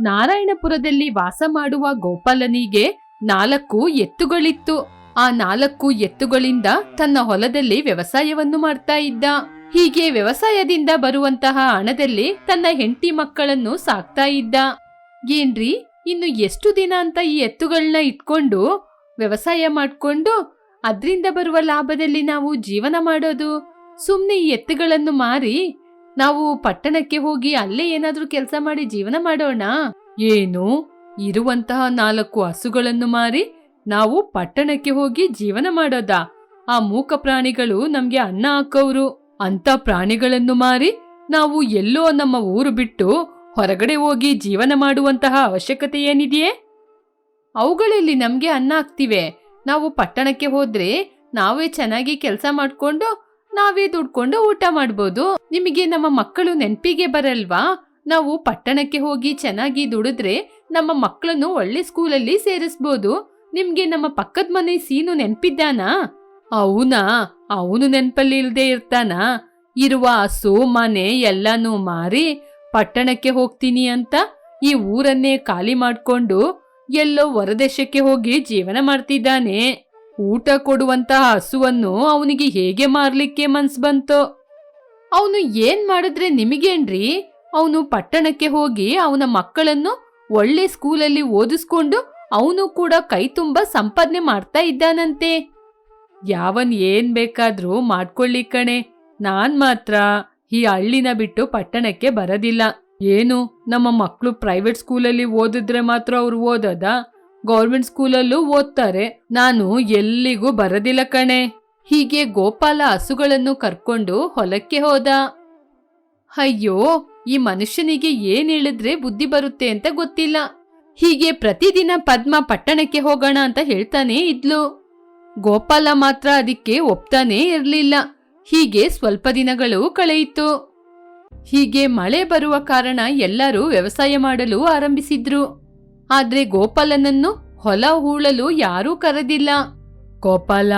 ನಾರಾಯಣಪುರದಲ್ಲಿ ವಾಸ ಮಾಡುವ ಗೋಪಾಲನಿಗೆ ನಾಲ್ಕು ಎತ್ತುಗಳಿತ್ತು. ಆ ನಾಲ್ಕು ಎತ್ತುಗಳಿಂದ ತನ್ನ ಹೊಲದಲ್ಲಿ ವ್ಯವಸಾಯವನ್ನು ಮಾಡ್ತಾ ಇದ್ದ. ಹೀಗೆ ವ್ಯವಸಾಯದಿಂದ ಬರುವಂತಹ ಹಣದಲ್ಲಿ ತನ್ನ ಹೆಂಡತಿ ಮಕ್ಕಳನ್ನು ಸಾಕ್ತಾ ಇದ್ದ. ಏನ್ರಿ, ಇನ್ನು ಎಷ್ಟು ದಿನ ಅಂತ ಈ ಎತ್ತುಗಳನ್ನ ಇಟ್ಕೊಂಡು ವ್ಯವಸಾಯ ಮಾಡಿಕೊಂಡು ಅದರಿಂದ ಬರುವ ಲಾಭದಲ್ಲಿ ನಾವು ಜೀವನ ಮಾಡೋದು? ಸುಮ್ಮನೆ ಈ ಎತ್ತುಗಳನ್ನು ಮಾರಿ ನಾವು ಪಟ್ಟಣಕ್ಕೆ ಹೋಗಿ ಅಲ್ಲೇ ಏನಾದ್ರೂ ಕೆಲಸ ಮಾಡಿ ಜೀವನ ಮಾಡೋಣ? ಏನು? ಇರುವಂತಹ ನಾಲ್ಕು ಹಸುಗಳನ್ನು ಮಾರಿ ನಾವು ಪಟ್ಟಣಕ್ಕೆ ಹೋಗಿ ಜೀವನ ಮಾಡೋದಾ? ಆ ಮೂಕ ಪ್ರಾಣಿಗಳು ನಮ್ಗೆ ಅನ್ನ ಹಾಕೋರು ಅಂತ ಪ್ರಾಣಿಗಳನ್ನು ಮಾರಿ ನಾವು ಎಲ್ಲೋ ನಮ್ಮ ಊರು ಬಿಟ್ಟು ಹೊರಗಡೆ ಹೋಗಿ ಜೀವನ ಮಾಡುವಂತಹ ಅವಶ್ಯಕತೆ ಏನಿದೆಯೇ? ಅವುಗಳಲ್ಲಿ ನಮ್ಗೆ ಅನ್ನ ಹಾಕ್ತಿವೆ. ನಾವು ಪಟ್ಟಣಕ್ಕೆ ಹೋದ್ರೆ ನಾವೇ ಚೆನ್ನಾಗಿ ಕೆಲಸ ಮಾಡ್ಕೊಂಡು ನಾವೇ ದುಡ್ಕೊಂಡು ಊಟ ಮಾಡ್ಬೋದು. ನಿಮಗೆ ನಮ್ಮ ಮಕ್ಕಳು ನೆನಪಿಗೆ ಬರಲ್ವಾ? ನಾವು ಪಟ್ಟಣಕ್ಕೆ ಹೋಗಿ ಚೆನ್ನಾಗಿ ದುಡಿದ್ರೆ ನಮ್ಮ ಮಕ್ಕಳನ್ನು ಒಳ್ಳೆ ಸ್ಕೂಲಲ್ಲಿ ಸೇರಿಸ್ಬೋದು. ನಿಮ್ಗೆ ನಮ್ಮ ಪಕ್ಕದ ಮನೆ ಸೀನು ನೆನ್ಪಿದ್ದಾನಾ? ಅವನಾ? ಅವನು ನೆನಪಲ್ಲಿ ಇಲ್ದೇ ಇರ್ತಾನಾ? ಇರುವ ಹಸು ಮನೆ ಎಲ್ಲಾನು ಮಾರಿ ಪಟ್ಟಣಕ್ಕೆ ಹೋಗ್ತೀನಿ ಅಂತ ಈ ಊರನ್ನೇ ಖಾಲಿ ಮಾಡ್ಕೊಂಡು ಎಲ್ಲೋ ಹೊರದೇಶಕ್ಕೆ ಹೋಗಿ ಜೀವನ ಮಾಡ್ತಿದ್ದಾನೆ. ಊಟ ಕೊಡುವಂತಹ ಹಸುವನ್ನು ಅವನಿಗೆ ಹೇಗೆ ಮಾರ್ಲಿಕ್ಕೆ ಮನ್ಸು ಬಂತೋ? ಅವನು ಏನ್ ಮಾಡಿದ್ರೆ ನಿಮಗೇನ್ರಿ? ಅವನು ಪಟ್ಟಣಕ್ಕೆ ಹೋಗಿ ಅವನ ಮಕ್ಕಳನ್ನು ಒಳ್ಳೆ ಸ್ಕೂಲಲ್ಲಿ ಓದಿಸ್ಕೊಂಡು ಅವನು ಕೂಡ ಕೈ ತುಂಬ ಸಂಪಾದನೆ ಮಾಡ್ತಾ ಇದ್ದಾನಂತೆ. ಯಾವನ್ ಏನ್ ಬೇಕಾದ್ರೂ ಮಾಡ್ಕೊಳ್ಳಿ ಕಣೆ. ನಾನ್ ಮಾತ್ರ ಈ ಹಳ್ಳಿನ ಬಿಟ್ಟು ಪಟ್ಟಣಕ್ಕೆ ಬರೋದಿಲ್ಲ. ಏನು, ನಮ್ಮ ಮಕ್ಕಳು ಪ್ರೈವೇಟ್ ಸ್ಕೂಲಲ್ಲಿ ಓದಿದ್ರೆ ಮಾತ್ರ ಅವ್ರು ಓದೋದಾ? ಗೌರ್ಮೆಂಟ್ ಸ್ಕೂಲಲ್ಲೂ ಓದ್ತಾರೆ. ನಾನು ಎಲ್ಲಿಗೂ ಬರೋದಿಲ್ಲ ಕಣೆ. ಹೀಗೆ ಗೋಪಾಲ ಹಸುಗಳನ್ನು ಕರ್ಕೊಂಡು ಹೊಲಕ್ಕೆ ಹೋದ. ಅಯ್ಯೋ, ಈ ಮನುಷ್ಯನಿಗೆ ಏನ್ ಹೇಳಿದ್ರೆ ಬುದ್ಧಿ ಬರುತ್ತೆ ಅಂತ ಗೊತ್ತಿಲ್ಲ. ಹೀಗೆ ಪ್ರತಿದಿನ ಪದ್ಮ ಪಟ್ಟಣಕ್ಕೆ ಹೋಗೋಣ ಅಂತ ಹೇಳ್ತಾನೆ ಇದ್ಲು. ಗೋಪಾಲ ಮಾತ್ರ ಅದಕ್ಕೆ ಒಪ್ತಾನೇ ಇರಲಿಲ್ಲ. ಹೀಗೆ ಸ್ವಲ್ಪ ದಿನಗಳು ಕಳೆಯಿತು. ಹೀಗೆ ಮಳೆ ಬರುವ ಕಾರಣ ಎಲ್ಲರೂ ವ್ಯವಸಾಯ ಮಾಡಲು ಆರಂಭಿಸಿದ್ರು. ಆದ್ರೆ ಗೋಪಾಲನನ್ನು ಹೊಲ ಹೂಳಲು ಯಾರೂ ಕರೆದಿಲ್ಲ. ಗೋಪಾಲ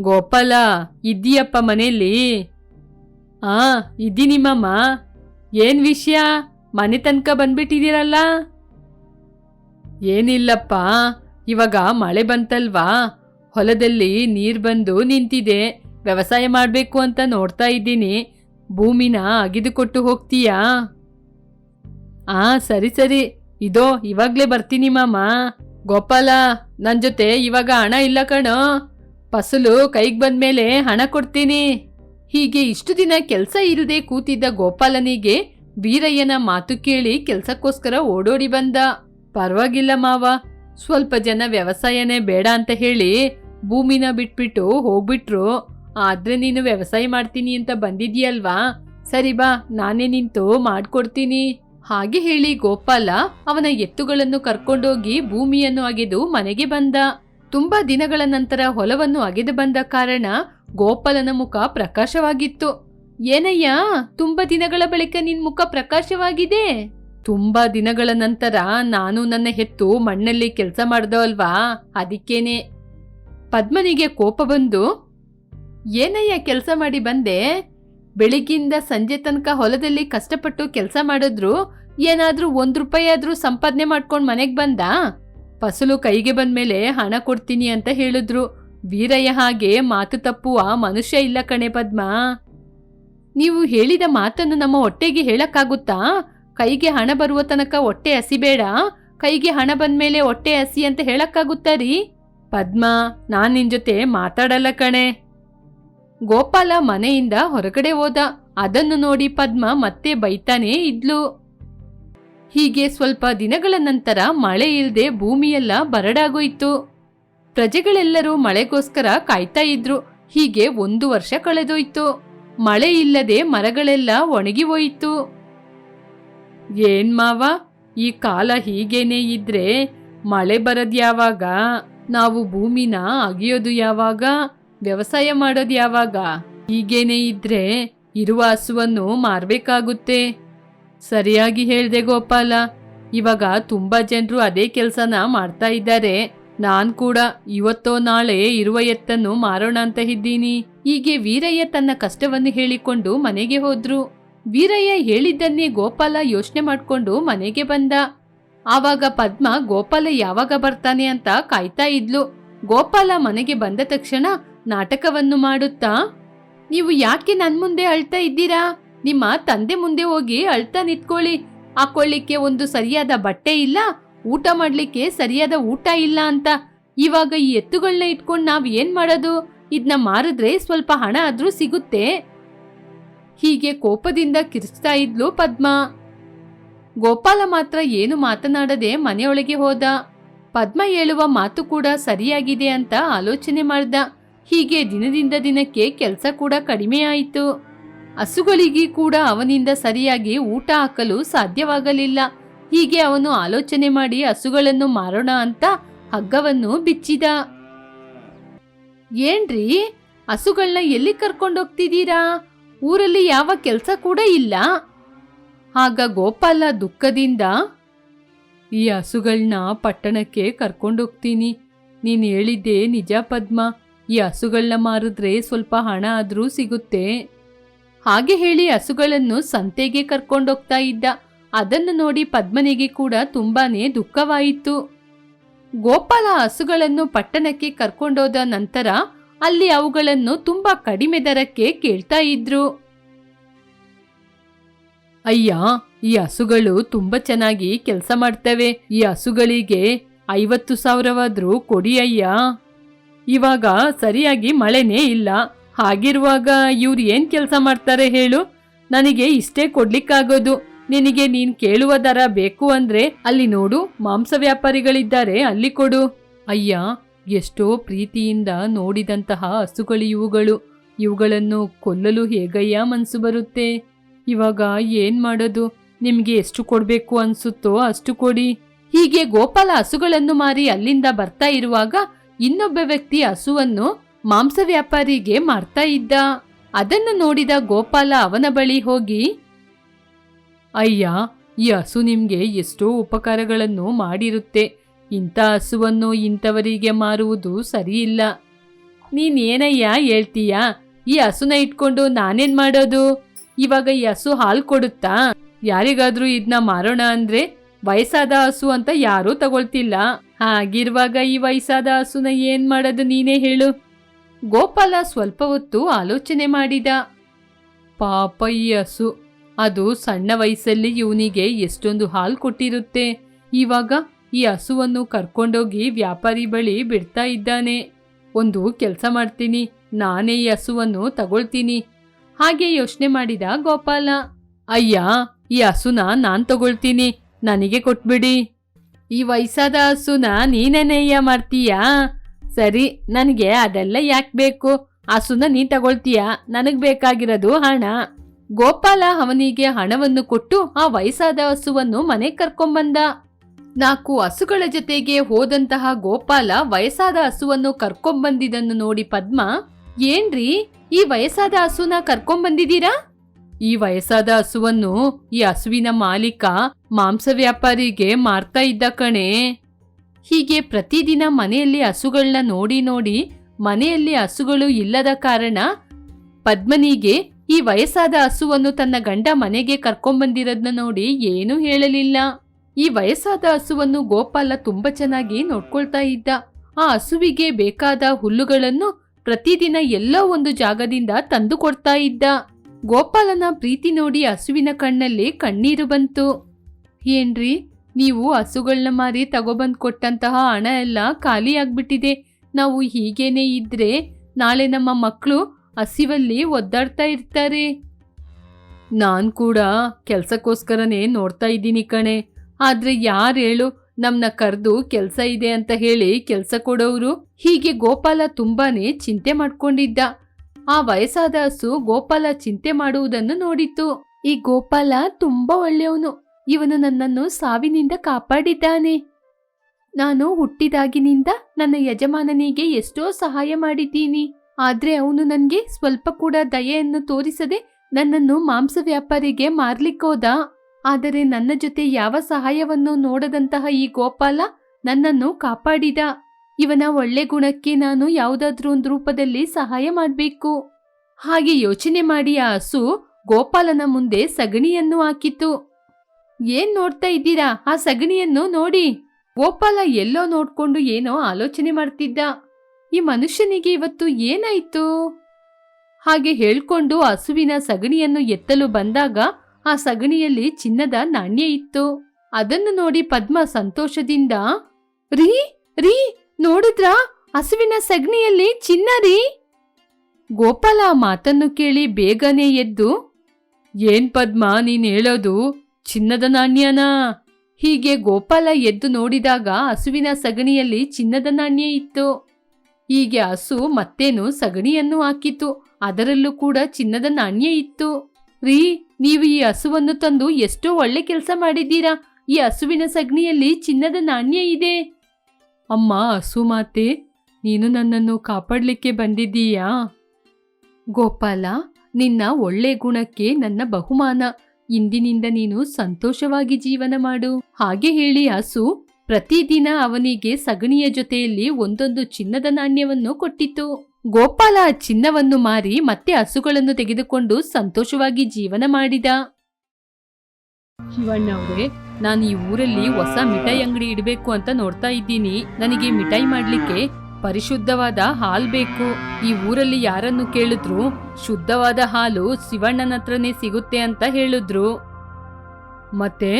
ಗೋಪಾಲ, ಇದ್ದೀಯಪ್ಪ ಮನೆಯಲ್ಲಿ? ಆ ಇದ್ದೀನಿಮ್ಮಮ್ಮ ಏನು ವಿಷಯ? ಮನೆ ತನಕ ಬಂದ್ಬಿಟ್ಟಿದ್ದೀರಲ್ಲ? ಏನಿಲ್ಲಪ್ಪ, ಇವಾಗ ಮಳೆ ಬಂತಲ್ವಾ? ಹೊಲದಲ್ಲಿ ನೀರು ಬಂದು ನಿಂತಿದೆ. ವ್ಯವಸಾಯ ಮಾಡಬೇಕು ಅಂತ ನೋಡ್ತಾ ಇದ್ದೀನಿ. ಭೂಮಿನ ಅಗಿದುಕೊಟ್ಟು ಹೋಗ್ತೀಯಾ? ಆ, ಸರಿ ಸರಿ. ಇದೋ, ಇವಾಗ್ಲೇ ಬರ್ತೀನಿ ಮಾಮ. ಗೋಪಾಲ ನನ್ನ ಜೊತೆ ಇವಾಗ ಹಣ ಇಲ್ಲ ಕಣೋ. ಫಸಲು ಕೈಗೆ ಬಂದ್ಮೇಲೆ ಹಣ ಕೊಡ್ತೀನಿ. ಹೀಗೆ ಇಷ್ಟು ದಿನ ಕೆಲಸ ಇಲ್ಲದೆ ಕೂತಿದ್ದ ಗೋಪಾಲನಿಗೆ ವೀರಯ್ಯನ ಮಾತು ಕೇಳಿ ಕೆಲಸಕ್ಕೋಸ್ಕರ ಓಡೋಡಿ ಬಂದ. ಪರವಾಗಿಲ್ಲ ಮಾವ, ಸ್ವಲ್ಪ ಜನ ವ್ಯವಸಾಯನೇ ಬೇಡ ಅಂತ ಹೇಳಿ ಭೂಮಿನ ಬಿಟ್ಬಿಟ್ಟು ಹೋಗ್ಬಿಟ್ರು. ಆದ್ರೆ ನೀನು ವ್ಯವಸಾಯ ಮಾಡ್ತೀನಿ ಅಂತ ಬಂದಿದ್ಯಲ್ವಾ ಸರಿ ಬಾ, ನಾನೇ ನಿಂತು ಮಾಡ್ಕೊಡ್ತೀನಿ. ಹಾಗೆ ಹೇಳಿ ಗೋಪಾಲ ಅವನ ಎತ್ತುಗಳನ್ನು ಕರ್ಕೊಂಡೋಗಿ ಭೂಮಿಯನ್ನು ಅಗೆದು ಮನೆಗೆ ಬಂದ. ತುಂಬಾ ದಿನಗಳ ನಂತರ ಹೊಲವನ್ನು ಅಗೆದು ಬಂದ ಕಾರಣ ಗೋಪಾಲನ ಮುಖ ಪ್ರಕಾಶವಾಗಿತ್ತು. ಏನಯ್ಯ, ತುಂಬಾ ದಿನಗಳ ಬಳಿಕ ನಿನ್ ಮುಖ ಪ್ರಕಾಶವಾಗಿದೆ? ತುಂಬಾ ದಿನಗಳ ನಂತರ ನಾನು ನನ್ನ ಹೆತ್ತು ಮಣ್ಣಲ್ಲಿ ಕೆಲಸ ಮಾಡ್ದೋ ಅಲ್ವಾ? ಅದಕ್ಕೇನೆ. ಪದ್ಮನಿಗೆ ಕೋಪ ಬಂದು, ಏನಯ್ಯ ಕೆಲಸ ಮಾಡಿ ಬಂದೆ? ಬೆಳಿಗ್ಗಿಂದ ಸಂಜೆ ತನಕ ಹೊಲದಲ್ಲಿ ಕಷ್ಟಪಟ್ಟು ಕೆಲಸ ಮಾಡಿದ್ರು, ಏನಾದ್ರೂ ಒಂದ್ ರೂಪಾಯಿ ಆದ್ರೂ ಸಂಪಾದನೆ ಮಾಡ್ಕೊಂಡು ಮನೆಗೆ ಬಂದ? ಫಸಲು ಕೈಗೆ ಬಂದ್ಮೇಲೆ ಹಣ ಕೊಡ್ತೀನಿ ಅಂತ ಹೇಳಿದ್ರು. ವೀರಯ್ಯ ಹಾಗೆ ಮಾತು ತಪ್ಪುವ ಮನುಷ್ಯ ಇಲ್ಲ ಕಣೆ ಪದ್ಮ. ನೀವು ಹೇಳಿದ ಮಾತನ್ನು ನಮ್ಮ ಹೊಟ್ಟೆಗೆ ಹೇಳಕ್ಕಾಗುತ್ತಾ? ಕೈಗೆ ಹಣ ಬರುವ ತನಕ ಹೊಟ್ಟೆ ಹಸಿಬೇಡ. ಕೈಗೆ ಹಣ ಬಂದ್ಮೇಲೆ ಹೊಟ್ಟೆ ಹಸಿ ಅಂತ ಹೇಳಕ್ಕಾಗುತ್ತಾ ರೀ? ಪದ್ಮ, ನಾನು ನಿನ್ ಜೊತೆ ಮಾತಾಡಲ್ಲ ಕಣೆ. ಗೋಪಾಲ ಮನೆಯಿಂದ ಹೊರಗಡೆ ಹೋದ. ಅದನ್ನು ನೋಡಿ ಪದ್ಮ ಮತ್ತೆ ಬೈತಾನೇ ಇದ್ಲು. ಹೀಗೆ ಸ್ವಲ್ಪ ದಿನಗಳ ನಂತರ ಮಳೆ ಇಲ್ಲದೆ ಭೂಮಿಯೆಲ್ಲ ಬರಡಾಗೋಯ್ತು. ಪ್ರಜೆಗಳೆಲ್ಲರೂ ಮಳೆಗೋಸ್ಕರ ಕಾಯ್ತಾ ಇದ್ರು. ಹೀಗೆ ಒಂದು ವರ್ಷ ಕಳೆದೋಯ್ತು. ಮಳೆ ಇಲ್ಲದೆ ಮರಗಳೆಲ್ಲ ಒಣಗಿ ಹೋಯಿತು ಏನ್ ಮಾವ, ಈ ಕಾಲ ಹೀಗೇನೆ ಇದ್ರೆ ಮಳೆ ಬರದ್ ಯಾವಾಗ? ನಾವು ಭೂಮಿನ ಅಗಿಯೋದು ಯಾವಾಗ? ವ್ಯವಸಾಯ ಮಾಡೋದು ಯಾವಾಗ? ಹೀಗೇನೆ ಇದ್ರೆ ಇರುವ ಹಸುವನ್ನು ಮಾರ್ಬೇಕಾಗುತ್ತೆ. ಸರಿಯಾಗಿ ಹೇಳಿದೆ ಗೋಪಾಲ. ಇವಾಗ ತುಂಬಾ ಜನರು ಅದೇ ಕೆಲಸನ ಮಾಡ್ತಾ ಇದ್ದಾರೆ. ನಾನ್ ಕೂಡ ಇವತ್ತೋ ನಾಳೆ ಇರುವ ಎತ್ತನ್ನು ಮಾರೋಣ ಅಂತ ಇದ್ದೀನಿ. ಹೀಗೆ ವೀರಯ್ಯ ತನ್ನ ಕಷ್ಟವನ್ನು ಹೇಳಿಕೊಂಡು ಮನೆಗೆ ಹೋದ್ರು. ವೀರಯ್ಯ ಹೇಳಿದ್ದನ್ನೇ ಗೋಪಾಲ ಯೋಚನೆ ಮಾಡಿಕೊಂಡು ಮನೆಗೆ ಬಂದ. ಆವಾಗ ಪದ್ಮ ಗೋಪಾಲ ಯಾವಾಗ ಬರ್ತಾನೆ ಅಂತ ಕಾಯ್ತಾ ಇದ್ಲು. ಗೋಪಾಲ ಮನೆಗೆ ಬಂದ ತಕ್ಷಣ ನಾಟಕವನ್ನು ಮಾಡುತ್ತಾ, ನೀವು ಯಾಕೆ ನನ್ ಮುಂದೆ ಅಳ್ತಾ ಇದ್ದೀರಾ? ನಿಮ್ಮ ತಂದೆ ಮುಂದೆ ಹೋಗಿ ಅಳ್ತಾ ನಿಂತ್ಕೊಳ್ಳಿ. ಹಾಕೊಳ್ಳಿಕ್ಕೆ ಒಂದು ಸರಿಯಾದ ಬಟ್ಟೆ ಇಲ್ಲ, ಊಟ ಮಾಡ್ಲಿಕ್ಕೆ ಸರಿಯಾದ ಊಟ ಇಲ್ಲ ಅಂತ. ಇವಾಗ ಈ ಎತ್ತುಗಳನ್ನ ಇಟ್ಕೊಂಡು ನಾವ್ ಏನ್ ಮಾಡೋದು? ಇದನ್ನ ಮಾರಿದ್ರೆ ಸ್ವಲ್ಪ ಹಣ ಆದ್ರೂ ಸಿಗುತ್ತೆ. ಹೀಗೆ ಕೋಪದಿಂದ ಕಿರ್ಚ್ತಾ ಇದ್ಲು ಪದ್ಮ. ಗೋಪಾಲ ಮಾತ್ರ ಏನು ಮಾತನಾಡದೆ ಮನೆಯೊಳಗೆ ಹೋದ. ಪದ್ಮ ಹೇಳುವ ಮಾತು ಕೂಡ ಸರಿಯಾಗಿದೆ ಅಂತ ಆಲೋಚನೆ ಮಾಡ್ದ. ಹೀಗೆ ದಿನದಿಂದ ದಿನಕ್ಕೆ ಕೆಲಸ ಕೂಡ ಕಡಿಮೆ ಆಯಿತು. ಹಸುಗಳಿಗೆ ಕೂಡ ಅವನಿಂದ ಸರಿಯಾಗಿ ಊಟ ಹಾಕಲು ಸಾಧ್ಯವಾಗಲಿಲ್ಲ. ಹೀಗೆ ಅವನು ಆಲೋಚನೆ ಮಾಡಿ ಹಸುಗಳನ್ನು ಮಾರೋಣ ಅಂತ ಹಗ್ಗವನ್ನು ಬಿಚ್ಚಿದ. ಏನ್ರಿ? ಹಸುಗಳನ್ನ ಎಲ್ಲಿ ಕರ್ಕೊಂಡೋಗ್ತಿದ್ದೀರಾ ಊರಲ್ಲಿ ಯಾವ ಕೆಲಸ ಕೂಡ ಇಲ್ಲ. ಆಗ ಗೋಪಾಲ ದುಃಖದಿಂದ, ಈ ಹಸುಗಳನ್ನ ಪಟ್ಟಣಕ್ಕೆ ಕರ್ಕೊಂಡೋಗ್ತೀನಿ ನೀನು ಹೇಳಿದ್ದೆ ನಿಜ ಪದ್ಮ. ಈ ಹಸುಗಳನ್ನ ಮಾರಿದ್ರೆ ಸ್ವಲ್ಪ ಹಣ ಆದರೂ ಸಿಗುತ್ತೆ. ಹಾಗೆ ಹೇಳಿ ಹಸುಗಳನ್ನು ಸಂತೆಗೆ ಕರ್ಕೊಂಡೋಗ್ತಾ ಇದ್ದ. ಅದನ್ನು ನೋಡಿ ಪದ್ಮನಿಗೆ ಕೂಡ ತುಂಬಾನೇ ದುಃಖವಾಯಿತು. ಗೋಪಾಲ ಹಸುಗಳನ್ನು ಪಟ್ಟಣಕ್ಕೆ ಕರ್ಕೊಂಡೋದ ನಂತರ ಅಲ್ಲಿ ಅವುಗಳನ್ನು ತುಂಬಾ ಕಡಿಮೆ ದರಕ್ಕೆ ಕೇಳ್ತಾ ಇದ್ರು. ಅಯ್ಯ, ಈ ಹಸುಗಳು ತುಂಬಾ ಚೆನ್ನಾಗಿ ಕೆಲಸ ಮಾಡ್ತವೆ. ಈ ಹಸುಗಳಿಗೆ ಐವತ್ತು ಸಾವಿರವಾದ್ರೂ ಕೊಡಿ ಅಯ್ಯ. ಇವಾಗ ಸರಿಯಾಗಿ ಮಳೆನೇ ಇಲ್ಲ. ಹಾಗಿರುವಾಗ ಇವ್ರು ಏನ್ ಕೆಲಸ ಮಾಡ್ತಾರೆ ಹೇಳು? ನನಗೆ ಇಷ್ಟೇ ಕೊಡ್ಲಿಕ್ಕಾಗೋದು. ನಿನಗೆ ನೀನ್ ಕೇಳುವ ದರ ಬೇಕು ಅಂದ್ರೆ ಅಲ್ಲಿ ನೋಡು, ಮಾಂಸ ವ್ಯಾಪಾರಿಗಳಿದ್ದಾರೆ, ಅಲ್ಲಿ ಕೊಡು. ಅಯ್ಯ, ಎಷ್ಟೋ ಪ್ರೀತಿಯಿಂದ ನೋಡಿದಂತಹ ಹಸುಗಳು ಇವುಗಳು. ಇವುಗಳನ್ನು ಕೊಲ್ಲಲು ಹೇಗಯ್ಯ ಮನ್ಸು ಬರುತ್ತೆ? ಇವಾಗ ಏನ್ ಮಾಡೋದು? ನಿಮ್ಗೆ ಎಷ್ಟು ಕೊಡ್ಬೇಕು ಅನ್ಸುತ್ತೋ ಅಷ್ಟು ಕೊಡಿ. ಹೀಗೆ ಗೋಪಾಲ ಹಸುಗಳನ್ನು ಮಾರಿ ಅಲ್ಲಿಂದ ಬರ್ತಾ ಇರುವಾಗ ಇನ್ನೊಬ್ಬ ವ್ಯಕ್ತಿ ಹಸುವನ್ನು ಮಾಂಸ ವ್ಯಾಪಾರಿಗೆ ಮಾರ್ತಾ ಇದ್ದ. ಅದನ್ನು ನೋಡಿದ ಗೋಪಾಲ ಅವನ ಬಳಿ ಹೋಗಿ, ಅಯ್ಯ, ಈ ಹಸು ನಿಮಗೆ ಎಷ್ಟೋ ಉಪಕಾರಗಳನ್ನು ಮಾಡಿರುತ್ತೆ. ಇಂಥ ಹಸುವನ್ನು ಇಂಥವರಿಗೆ ಮಾರುವುದು ಸರಿಯಿಲ್ಲ. ನೀನೇನಯ್ಯ ಹೇಳ್ತೀಯಾ? ಈ ಹಸುನ ಇಟ್ಕೊಂಡು ನಾನೇನ್ ಮಾಡೋದು? ಇವಾಗ ಈ ಹಸು ಹಾಲು ಕೊಡುತ್ತಾ? ಯಾರಿಗಾದ್ರೂ ಇದನ್ನ ಮಾರೋಣ ಅಂದ್ರೆ ವಯಸ್ಸಾದ ಹಸು ಅಂತ ಯಾರೂ ತಗೊಳ್ತಿಲ್ಲ. ಹಾಗಿರುವಾಗ ಈ ವಯಸ್ಸಾದ ಹಸುನ ಏನ್ ಮಾಡೋದು ನೀನೇ ಹೇಳು. ಗೋಪಾಲ ಸ್ವಲ್ಪ ಹೊತ್ತು ಆಲೋಚನೆ ಮಾಡಿದ. ಪಾಪ ಈ ಹಸು ಅದು ಸಣ್ಣ ವಯಸ್ಸಲ್ಲಿ ಇವನಿಗೆ ಎಷ್ಟೊಂದು ಹಾಲು ಕೊಟ್ಟಿರುತ್ತೆ. ಇವಾಗ ಈ ಹಸುವನ್ನು ಕರ್ಕೊಂಡೋಗಿ ವ್ಯಾಪಾರಿ ಬಳಿ ಬಿಡ್ತಾ ಇದ್ದಾನೆ. ಒಂದು ಕೆಲಸ ಮಾಡ್ತೀನಿ, ನಾನೇ ಈ ಹಸುವನ್ನು ತಗೊಳ್ತೀನಿ. ಹಾಗೆ ಯೋಚನೆ ಮಾಡಿದ ಗೋಪಾಲ. ಅಯ್ಯ, ಈ ಹಸುನ ನಾನ್ ತಗೊಳ್ತೀನಿ, ನನಗೆ ಕೊಟ್ಬಿಡಿ. ಈ ವಯಸ್ಸಾದ ಹಸುನ ನೀನೇನೆಯ್ಯ ಮಾಡ್ತೀಯಾ? ಸರಿ, ನನಗೆ ಅದೆಲ್ಲ ಯಾಕೆ ಬೇಕು? ಹಸುನ ನೀ ತಗೊಳ್ತೀಯ? ನನಗ್ ಬೇಕಾಗಿರೋದು ಹಣ. ಗೋಪಾಲ ಅವನಿಗೆ ಹಣವನ್ನು ಕೊಟ್ಟು ಆ ವಯಸ್ಸಾದ ಹಸುವನ್ನು ಮನೆ ಕರ್ಕೊಂಬಂದ. ನಾಲ್ಕು ಹಸುಗಳ ಜೊತೆಗೆ ಹೋದಂತಹ ಗೋಪಾಲ ವಯಸ್ಸಾದ ಹಸುವನ್ನು ಕರ್ಕೊಂಬಂದಿದ್ದನ್ನು ನೋಡಿ ಪದ್ಮ, ಏನ್ರಿ, ಈ ವಯಸ್ಸಾದ ಹಸುನ ಕರ್ಕೊಂಬಂದಿದ್ದೀರಾ? ಈ ವಯಸ್ಸಾದ ಹಸುವನ್ನು ಈ ಹಸುವಿನ ಮಾಲೀಕ ಮಾಂಸ ವ್ಯಾಪಾರಿಗೆ ಮಾರ್ತಾ ಇದ್ದ ಕಣೆ. ಹೀಗೆ ಪ್ರತಿದಿನ ಮನೆಯಲ್ಲಿ ಹಸುಗಳನ್ನ ನೋಡಿ ನೋಡಿ ಮನೆಯಲ್ಲಿ ಹಸುಗಳು ಇಲ್ಲದ ಕಾರಣ ಪದ್ಮನಿಗೆ ಈ ವಯಸ್ಸಾದ ಹಸುವನ್ನು ತನ್ನ ಗಂಡ ಮನೆಗೆ ಕರ್ಕೊಂಬಂದಿರೋದನ್ನ ನೋಡಿ ಏನೂ ಹೇಳಲಿಲ್ಲ. ಈ ವಯಸ್ಸಾದ ಹಸುವನ್ನು ಗೋಪಾಲ ತುಂಬಾ ಚೆನ್ನಾಗಿ ನೋಡ್ಕೊಳ್ತಾ ಇದ್ದ. ಆ ಹಸುವಿಗೆ ಬೇಕಾದ ಹುಲ್ಲುಗಳನ್ನು ಪ್ರತಿದಿನ ಎಲ್ಲೋ ಒಂದು ಜಾಗದಿಂದ ತಂದು ಕೊಡ್ತಾ ಇದ್ದ. ಗೋಪಾಲನ ಪ್ರೀತಿ ನೋಡಿ ಹಸುವಿನ ಕಣ್ಣಲ್ಲಿ ಕಣ್ಣೀರು ಬಂತು. ಏನ್ರಿ? ನೀವು ಹಸುಗಳನ್ನ ಮಾರಿ ತಗೊಬಂದು ಕೊಟ್ಟಂತಹ ಹಣ ಎಲ್ಲ ಖಾಲಿ ಆಗ್ಬಿಟ್ಟಿದೆ. ನಾವು ಹೀಗೇನೆ ಇದ್ರೆ ನಾಳೆ ನಮ್ಮ ಮಕ್ಕಳು ಹಸಿವಲ್ಲಿ ಒದ್ದಾಡ್ತಾ ಇರ್ತಾರೆ. ನಾನು ಕೂಡ ಕೆಲಸಕ್ಕೋಸ್ಕರನೇ ನೋಡ್ತಾ ಇದ್ದೀನಿ ಕಣೆ. ಆದರೆ ಯಾರು ಹೇಳು ನಮ್ಮನ್ನ ಕರೆದು ಕೆಲಸ ಇದೆ ಅಂತ ಹೇಳಿ ಕೆಲಸ ಕೊಡೋರು ಹೀಗೆ ಗೋಪಾಲ ತುಂಬಾನೇ ಚಿಂತೆ ಮಾಡ್ಕೊಂಡಿದ್ದ. ಆ ವಯಸ್ಸಾದ ಹಸು ಗೋಪಾಲ ಚಿಂತೆ ಮಾಡುವುದನ್ನು ನೋಡಿತ್ತು. ಈ ಗೋಪಾಲ ತುಂಬಾ ಒಳ್ಳೆಯವನು. ಇವನು ನನ್ನನ್ನು ಸಾವಿನಿಂದ ಕಾಪಾಡಿದ್ದಾನೆ. ನಾನು ಹುಟ್ಟಿದಾಗಿನಿಂದ ನನ್ನ ಯಜಮಾನನಿಗೆ ಎಷ್ಟೋ ಸಹಾಯ ಮಾಡಿದ್ದೀನಿ. ಆದ್ರೆ ಅವನು ನನಗೆ ಸ್ವಲ್ಪ ಕೂಡ ದಯೆಯನ್ನು ತೋರಿಸದೆ ನನ್ನನ್ನು ಮಾಂಸ ವ್ಯಾಪಾರಿಗೆ ಮಾರ್ಲಿಕ್ಕೋದ ಆದರೆ ನನ್ನ ಜೊತೆ ಯಾವ ಸಹಾಯವನ್ನು ನೋಡದಂತಹ ಈ ಗೋಪಾಲ ನನ್ನನ್ನು ಕಾಪಾಡಿದ. ಇವನ ಒಳ್ಳೆ ಗುಣಕ್ಕೆ ನಾನು ಯಾವುದಾದ್ರೂ ಒಂದು ರೂಪದಲ್ಲಿ ಸಹಾಯ ಮಾಡಬೇಕು. ಹಾಗೆ ಯೋಚನೆ ಮಾಡಿ ಆ ಹಸು ಗೋಪಾಲನ ಮುಂದೆ ಸಗಣಿಯನ್ನು ಹಾಕಿತು. ಏನ್ ನೋಡ್ತಾ ಇದ್ದೀರಾ? ಆ ಸಗಣಿಯನ್ನು ನೋಡಿ. ಗೋಪಾಲ ಎಲ್ಲೋ ನೋಡ್ಕೊಂಡು ಏನೋ ಆಲೋಚನೆ ಮಾಡ್ತಿದ್ದ. ಈ ಮನುಷ್ಯನಿಗೆ ಇವತ್ತು ಏನಾಯ್ತು? ಹಾಗೆ ಹೇಳ್ಕೊಂಡು ಹಸುವಿನ ಸಗಣಿಯನ್ನು ಎತ್ತಲು ಬಂದಾಗ ಆ ಸಗಣಿಯಲ್ಲಿ ಚಿನ್ನದ ನಾಣ್ಯ ಇತ್ತು. ಅದನ್ನು ನೋಡಿ ಪದ್ಮ ಸಂತೋಷದಿಂದ, ರೀ ರೀ, ನೋಡಿದ್ರಾ? ಹಸುವಿನ ಸಗಣಿಯಲ್ಲಿ ಚಿನ್ನ ರೀ? ಗೋಪಾಲ ಮಾತನ್ನು ಕೇಳಿ ಬೇಗನೆ ಎದ್ದು, ಏನ್ ಪದ್ಮ, ನೀನ್ ಹೇಳೋದು? ಚಿನ್ನದ ನಾಣ್ಯನಾ? ಹೀಗೆ ಗೋಪಾಲ ಎದ್ದು ನೋಡಿದಾಗ ಹಸುವಿನ ಸಗಣಿಯಲ್ಲಿ ಚಿನ್ನದ ನಾಣ್ಯ ಇತ್ತು. ಹೀಗೆ ಹಸು ಮತ್ತೇನು ಸಗಣಿಯನ್ನು ಹಾಕಿತು ಅದರಲ್ಲೂ ಕೂಡ ಚಿನ್ನದ ನಾಣ್ಯ ಇತ್ತು. ರೀ, ನೀವು ಈ ಹಸುವನ್ನು ತಂದು ಎಷ್ಟೋ ಒಳ್ಳೆ ಕೆಲಸ ಮಾಡಿದ್ದೀರಾ? ಈ ಹಸುವಿನ ಸಗಣಿಯಲ್ಲಿ ಚಿನ್ನದ ನಾಣ್ಯ ಇದೆ. ಅಮ್ಮ, ಹಸು ಮಾತೆ, ನೀನು ನನ್ನನ್ನು ಕಾಪಾಡಲಿಕ್ಕೆ ಬಂದಿದ್ದೀಯಾ? ಗೋಪಾಲ, ನಿನ್ನ ಒಳ್ಳೆ ಗುಣಕ್ಕೆ ನನ್ನ ಬಹುಮಾನ. ಇಂದಿನಿಂದ ನೀನು ಸಂತೋಷವಾಗಿ ಜೀವನ ಮಾಡು. ಹಾಗೆ ಹೇಳಿ ಹಸು ಪ್ರತಿದಿನ ಅವನಿಗೆ ಸಗಣಿಯ ಜೊತೆಯಲ್ಲಿ ಒಂದೊಂದು ಚಿನ್ನದ ನಾಣ್ಯವನ್ನು ಕೊಟ್ಟಿತು. ಗೋಪಾಲ ಚಿನ್ನವನ್ನು ಮಾರಿ ಮತ್ತೆ ಹಸುಗಳನ್ನು ತೆಗೆದುಕೊಂಡು ಸಂತೋಷವಾಗಿ ಜೀವನ ಮಾಡಿದ. ಶಿವಣ್ಣ ಅವರೇ, ನಾನು ಈ ಊರಲ್ಲಿ ಹೊಸ ಮಿಠಾಯಿ ಅಂಗಡಿ ಇಡಬೇಕು ಅಂತ ನೋಡ್ತಾ ಇದ್ದೀನಿ. ನನಗೆ ಮಿಠಾಯಿ ಮಾಡ್ಲಿಕ್ಕೆ ಪರಿಶುದ್ಧವಾದ ಹಾಲ್ ಬೇಕು. ಈ ಊರಲ್ಲಿ ಯಾರನ್ನು ಕೇಳಿದ್ರು ಶುದ್ಧವಾದ ಹಾಲು ಶಿವಣ್ಣನ ಹತ್ರನೇ ಸಿಗುತ್ತೆ ಅಂತ ಹೇಳಿದ್ರು. ಮತ್ತೆ